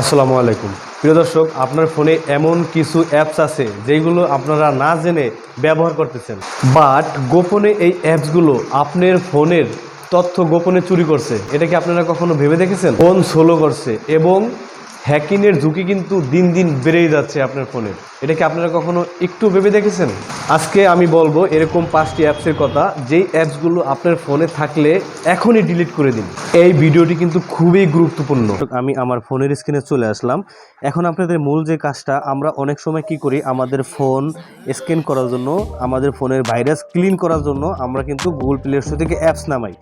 আসসালামু আলাইকুম। প্রিয় দর্শক, আপনার ফোনে এমন কিছু অ্যাপস আছে যেগুলো আপনারা না জেনে ব্যবহার করতেছেন। বাট গোপনে এই অ্যাপসগুলো আপনার ফোনের তথ্য গোপনে চুরি করছে। এটা কি আপনারা কখনো ভেবে দেখেছেন? ফোন সোলো করছে এবং হ্যাকিংয়ের ঝুঁকি কিন্তু দিন দিন বেড়েই যাচ্ছে আপনার ফোনের এটা কি আপনারা কখনো একটু ভেবে দেখেছেন? আজকে আমি বলব এরকম পাঁচটি অ্যাপসের কথা, যেই অ্যাপসগুলো আপনার ফোনে থাকলে এখনই ডিলিট করে দিন। এই ভিডিওটি কিন্তু খুবই গুরুত্বপূর্ণ। আমি আমার ফোনের স্ক্রিনে চলে আসলাম। এখন আপনাদের মূল যে কাজটা, আমরা অনেক সময় কি করি, আমাদের ফোন স্ক্যান করার জন্য, আমাদের ফোনের ভাইরাস ক্লিন করার জন্য আমরা কিন্তু গুগল প্লে স্টোর থেকে অ্যাপস নামাই।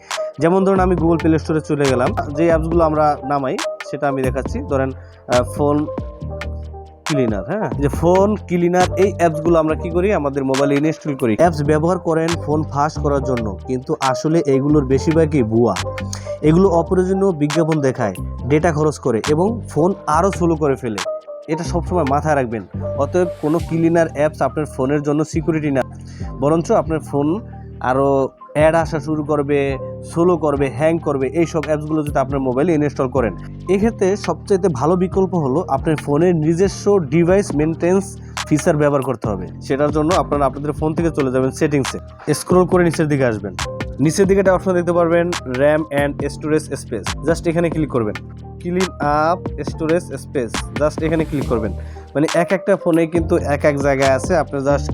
যেমন ধরুন আমি গুগল প্লে স্টোরে চলে গেলাম, যে অ্যাপসগুলো আমরা নামাই, সেটা আমি দেখাচ্ছি। ধরেন ফোন ক্লিনার হ্যাঁ? যে ফোন ক্লিনার এই অ্যাপসগুলো আমরা কি করি? আমাদের মোবাইলে ইনস্টল করি। অ্যাপস ব্যবহার করেন ফোন ফাঁস করার জন্য, কিন্তু আসলে এগুলোর বেশিরভাগই ভুয়া। এগুলো অপ্রয়োজনীয় বিজ্ঞাপন দেখায় ডেটা খরচ করে, এবং ফোন আরও স্লো করে ফেলে। এটা সবসময় মাথায় রাখবেন। অতএব কোনো ক্লিনার অ্যাপস আপনার ফোনের জন্য সিকিউরিটি না। বরঞ্চ আপনার ফোন আরও অ্যাড আসা শুরু করবে স্লো করবে হ্যাং করবে, এইসব অ্যাপসগুলো যদি আপনার মোবাইলে ইনস্টল করেন। এক্ষেত্রে সবচেয়ে ভালো বিকল্প হলো আপনার ফোনের নিজস্ব ডিভাইস মেনটেন্স ফিচার ব্যবহার করতে হবে। সেটার জন্য আপনারা আপনাদের ফোন থেকে চলে যাবেন সেটিংসে স্ক্রল করে নিচের দিকে আসবেন। নিচের দিকে একটা অপশন দেখতে পারবেন RAM and storage space just এখানে ক্লিক করবেন। Clean up storage space just এখানে ক্লিক করবেন। মানে এক একটা ফোনে কিন্তু এক এক জায়গায় আছে। আপনার জাস্ট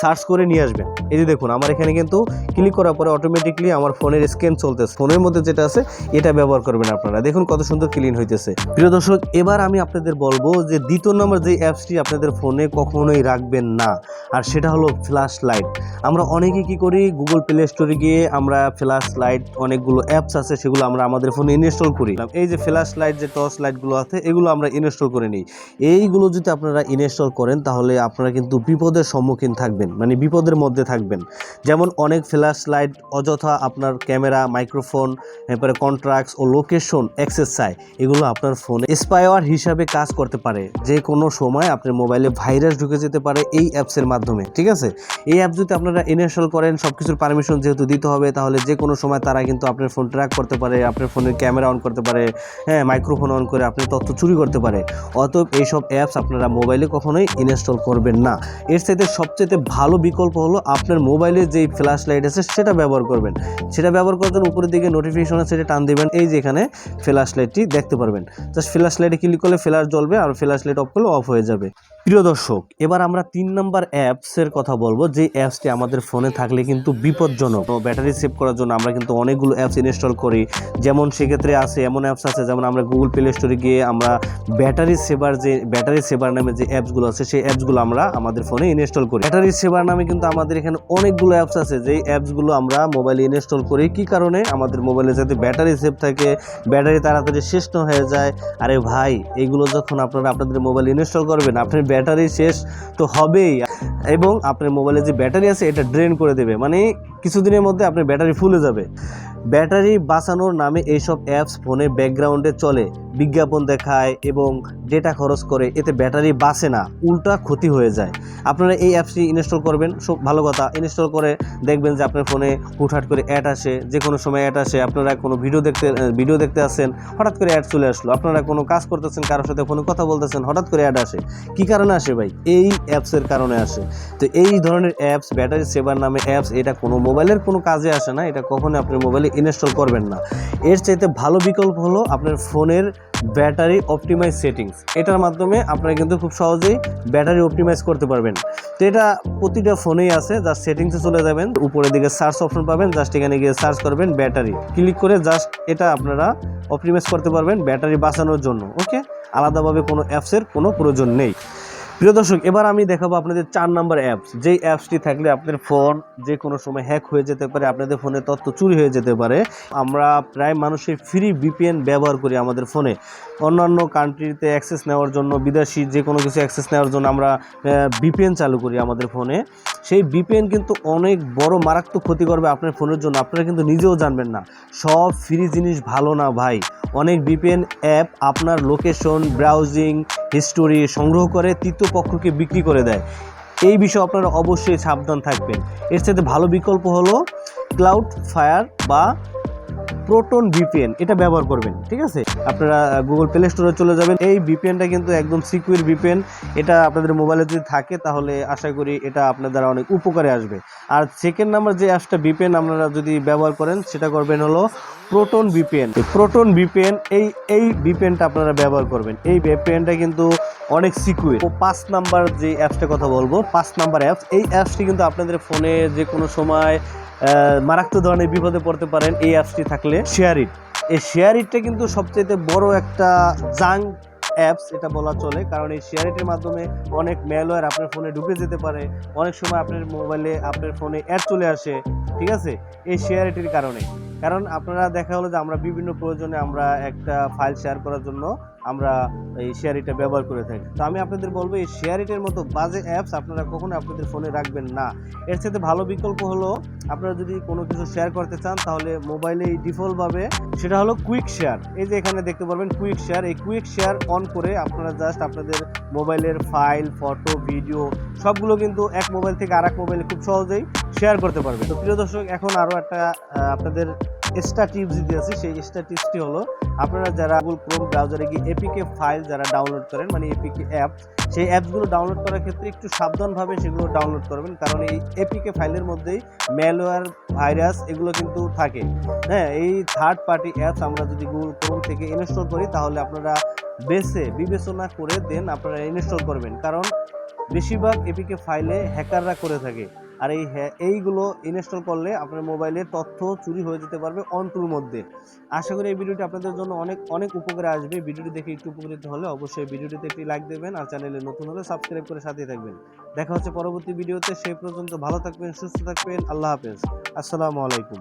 সার্চ করে নিয়ে আসবেন। এই যে দেখুন, আমার এখানে কিন্তু ক্লিক করার পরে অটোমেটিকলি আমার ফোনের স্ক্যান চলতেছে। ফোনের মধ্যে যেটা আছে, এটা ব্যবহার করবেন আপনারা। দেখুন কত সুন্দর ক্লিন হইতেছে। প্রিয় দর্শক, এবার আমি আপনাদের বলব যে দ্বিতীয় নম্বর যে অ্যাপসটি আপনাদের ফোনে কখনোই রাখবেন না, আর সেটা হলো ফ্ল্যাশ লাইট আমরা অনেকে কি করি গুগল প্লে স্টোরে গিয়ে আমরা ফ্ল্যাশ লাইট অনেকগুলো অ্যাপস আছে, সেগুলো আমরা আমাদের ফোনে ইনস্টল করি। এই যে ফ্ল্যাশ লাইট যে টর্চ লাইটগুলো আছে, এগুলো আমরা ইনস্টল করে নিই। এইগুলো যদি আপনারা ইনস্টল করেন, তাহলে আপনারা কিন্তু বিপদের সম্মুখীন থাকবেন মানে বিপদের মধ্যে থাকবেন। যেমন অনেক ফ্ল্যাশ লাইট অযথা আপনার ক্যামেরা, মাইক্রোফোন, এরপরে কন্ট্রাক্টস ও লোকেশন অ্যাক্সেস চায় এগুলো আপনার ফোনে স্পায়ার হিসাবে কাজ করতে পারে। যে কোনো সময় আপনার মোবাইলে ভাইরাস ঢুকে যেতে পারে এই অ্যাপসের মাধ্যমে, ঠিক আছে? এই অ্যাপ যদি আপনারা ইনস্টল করেন সব কিছুর পারমিশন যেহেতু দিতে হবে, তাহলে যে কোনো সময় তারা কিন্তু আপনার ফোন ট্র্যাক করতে পারে, আপনার ফোনের ক্যামেরা অন করতে পারে হ্যাঁ মাইক্রোফোন অন করে আপনার তথ্য চুরি করতে পারে। অতএব এইসব অ্যাপস আপনারা মোবাইলে কখনোই ইনস্টল করবেন না। এর সাথে সবচেয়ে ভালো বিকল্প হলো আপনার মোবাইলে যেই ফ্ল্যাশ লাইট আছে সেটা ব্যবহার করবেন। সেটা ব্যবহার করার জন্য উপরের দিকে নোটিফিকেশন আছে, সেটা টান দিবেন। এই যে এখানে ফ্ল্যাশ লাইটটি দেখতে পারবেন। জাস্ট ফ্ল্যাশ লাইটে ক্লিক করলে ফ্ল্যাশ জ্বলবে আর ফ্ল্যাশ লাইট অফ করলে অফ হয়ে যাবে। প্রিয় দর্শক, এবার আমরা তিন নম্বর অ্যাপসের কথা বলব। যে অ্যাপসটি আমাদের ফোনে থাকলে কিন্তু বিপজ্জনক। ব্যাটারি সেভ করার জন্য আমরা কিন্তু অনেকগুলো অ্যাপস ইনস্টল করি। যেমন সেক্ষেত্রে আছে, এমন অ্যাপস আছে, যেমন আমরা গুগল প্লে স্টোরে গিয়ে আমরা ব্যাটারি সেভার যে ব্যাটারি সেভার নামে যে অ্যাপসগুলো আছে, সেই অ্যাপসগুলো আমরা আমাদের ফোনে ইনস্টল করি। ব্যাটারি সেভার নামে কিন্তু আমাদের এখানে অনেকগুলো অ্যাপস আছে। যেই অ্যাপসগুলো আমরা মোবাইলে ইনস্টল করি, কি কারণে? আমাদের মোবাইলে যাতে ব্যাটারি সেভ থাকে, ব্যাটারি তাড়াতাড়ি শেষ না হয়ে যায়। আরে ভাই, এগুলো যখন আপনারা আপনাদের মোবাইল ইনস্টল করবেন, আপনার ব্যাটারি শেষ তো হবেই। এবং আপনার মোবাইলে যে ব্যাটারি আছে, এটা ড্রেন করে দেবে। মানে কিছুদিনের মধ্যে আপনার ব্যাটারি ফুলে যাবে। ব্যাটারি বাঁচানোর নামে এইসব অ্যাপস ফোনে ব্যাকগ্রাউন্ডে চলে, বিজ্ঞাপন দেখায় এবং ডেটা খরচ করে, এতে ব্যাটারি বাঁচে না, উল্টা ক্ষতি হয়ে যায়। আপনারা এই অ্যাপসটি ইনস্টল করবেন। সব ভালো কথা ইনস্টল করে দেখবেন যে আপনার ফোনে হুটহাট করে অ্যাড আসে। যে কোনো সময় অ্যাড আসে, আপনারা কোনো ভিডিও দেখতে ভিডিও দেখতে আসেন, হঠাৎ করে অ্যাড চলে আসলো। আপনারা কোনো কাজ করতেছেন, কারোর সাথে ফোনে কথা বলতেছেন, হঠাৎ করে অ্যাড আসে। কি কারণে আসে ভাই? এই অ্যাপসের কারণে আসে। তো এই ধরনের অ্যাপস ব্যাটারি সেভার নামে অ্যাপস এটা কোনো মোবাইলের কোনো কাজে আসে না, এটা কখনোই আপনি মোবাইলে ইনস্টল করবেন না। এর চাইতে ভালো বিকল্প হলো আপনার ফোনের ব্যাটারি অপটিমাইজ সেটিংস এটার মাধ্যমে আপনারা কিন্তু খুব সহজেই ব্যাটারি অপটিমাইজ করতে পারবেন। তো এটা প্রতিটা ফোনেই আছে জাস্ট সেটিংসে চলে যাবেন, উপরের দিকে সার্চ অপশন পাবেন জাস্ট এখানে গিয়ে সার্চ করবেন ব্যাটারি ক্লিক করে জাস্ট এটা আপনারা অপটিমাইজ করতে পারবেন ব্যাটারি বাঁচানোর জন্য ওকে আলাদাভাবে কোনো অ্যাপসের কোনো প্রয়োজন নেই। প্রিয় দর্শক, এবার আমি দেখাবো আপনাদের চার নাম্বার অ্যাপস যেই অ্যাপসটি থাকলে আপনার ফোন যে কোনো সময় হ্যাক হয়ে যেতে পারে, আপনাদের ফোনে তথ্য চুরি হয়ে যেতে পারে। আমরা প্রায় মানুষের ফ্রি ভিপিএন ব্যবহার করি আমাদের ফোনে অন্যান্য কান্ট্রিতে অ্যাক্সেস নেওয়ার জন্য, বিদেশি যে কোনো কিছু অ্যাক্সেস নেওয়ার জন্য আমরা ভিপিএন চালু করি আমাদের ফোনে সেই ভিপিএন কিন্তু অনেক বড় মারাত্মক ক্ষতি করবে আপনার ফোনের জন্য। আপনারা কিন্তু নিজেও জানবেন না। সব ফ্রি জিনিস ভালো না ভাই। অনেক ভিপিএন অ্যাপ আপনার লোকেশন ব্রাউজিং হিস্টোরি সংগ্রহ করে তৃতীয় পক্ষকে বিক্রি করে দেয়। এই বিষয়ে আপনারা অবশ্যই সাবধান থাকবেন। এর সাথে ভালো বিকল্প হলো ক্লাউড ফায়ার বা প্রোটন ভিপিএন এটা ব্যবহার করবেন, ঠিক আছে? আপনারা গুগল প্লে স্টোরে চলে যাবেন। এই ভিপিএনটা কিন্তু একদম সিকিউর ভিপিএন এটা আপনাদের মোবাইলে যদি থাকে, তাহলে আশা করি এটা আপনার দ্বারা অনেক উপকারে আসবে। আর সেকেন্ড নাম্বার যে অ্যাপসটা ভিপিএন আপনারা যদি ব্যবহার করেন, সেটা করবেন হলো প্রোটন ভিপিএন প্রোটন ভিপিএন এই এই ভিপিএনটা আপনারা ব্যবহার করবেন। এই ভিপিএনটা কিন্তু অনেক সিকিউর ও পাঁচ নাম্বার যে অ্যাপসটা কথা বলব, পাঁচ নাম্বার অ্যাপস এই অ্যাপসটি কিন্তু আপনাদের ফোনে যে কোনো সময় মারাত্মক ধরনের বিপদে পড়তে পারেন, এই অ্যাপসটি থাকলে শেয়ার ইট এই শেয়ার ইটটা কিন্তু সবচেয়ে বড় একটা জাং অ্যাপস এটা বলা চলে। কারণ এই শেয়ার ইটের মাধ্যমে অনেক ম্যালওয়্যার আপনার ফোনে ঢুকে যেতে পারে। অনেক সময় আপনার মোবাইলে আপনার ফোনে অ্যাড চলে আসে, ঠিক আছে? এই শেয়ার ইটের কারণে। কারণ আপনারা দেখা হলো যে আমরা বিভিন্ন প্রয়োজনে আমরা একটা ফাইল শেয়ার করার জন্য আমরা এই শেয়ারিটা ব্যবহার করে থাকি। তো আমি আপনাদের বলব, এই শেয়ার ইটের মতো বাজে অ্যাপস আপনারা কখনো আপনাদের ফোনে রাখবেন না। এর সাথে ভালো বিকল্প হলো, আপনারা যদি কোনো কিছু শেয়ার করতে চান, তাহলে মোবাইলে এই ডিফল্টভাবে সেটা হলো কুইক শেয়ার এই যে এখানে দেখতে পারবেন কুইক শেয়ার এই কুইক শেয়ার অন করে আপনারা জাস্ট আপনাদের মোবাইলের ফাইল ফটো ভিডিও সবগুলো কিন্তু এক মোবাইল থেকে আরেক মোবাইলে খুব সহজেই শেয়ার করতে পারবেন তো প্রিয় দর্শক, এখন আরও একটা আপনাদের এক্সট্রা টিপস দিতে আছি, সেই এক্সট্রা টিপসটি হলো, আপনারা যারা গুগল ক্রোম ব্রাউজারে গিয়ে এপিকে ফাইল যারা ডাউনলোড করেন মানে এপিকে অ্যাপ সেই অ্যাপসগুলো ডাউনলোড করার ক্ষেত্রে একটু সাবধানভাবে সেগুলো ডাউনলোড করবেন, কারণ এই এপিকে ফাইলের মধ্যেই ম্যালওয়্যার ভাইরাস এগুলো কিন্তু থাকে। হ্যাঁ এই থার্ড পার্টি অ্যাপস আমরা যদি গুগল ক্রোম থেকে ইনস্টল করি, তাহলে আপনারা বেছে, বিবেচনা করে দেন আপনারা ইনস্টল করবেন। কারণ, বেশিরভাগ এপিকে ফাইলে হ্যাকাররা করে থাকে। আর এই এইগুলো ইনস্টল করলে আপনার মোবাইলের তথ্য চুরি হয়ে যেতে পারবে অন টুর মধ্যে। আশা করি এই ভিডিওটি আপনাদের জন্য অনেক অনেক উপকারে আসবে। ভিডিওটি দেখে একটু উপকৃত হলে অবশ্যই ভিডিওটিতে একটি লাইক দেবেন আর চ্যানেলে নতুন হলে সাবস্ক্রাইব করে সাথে থাকবেন। দেখা হচ্ছে পরবর্তী ভিডিওতে, সেই পর্যন্ত ভালো থাকবেন, সুস্থ থাকবেন, আল্লাহ হাফেজ। আসসালামু আলাইকুম।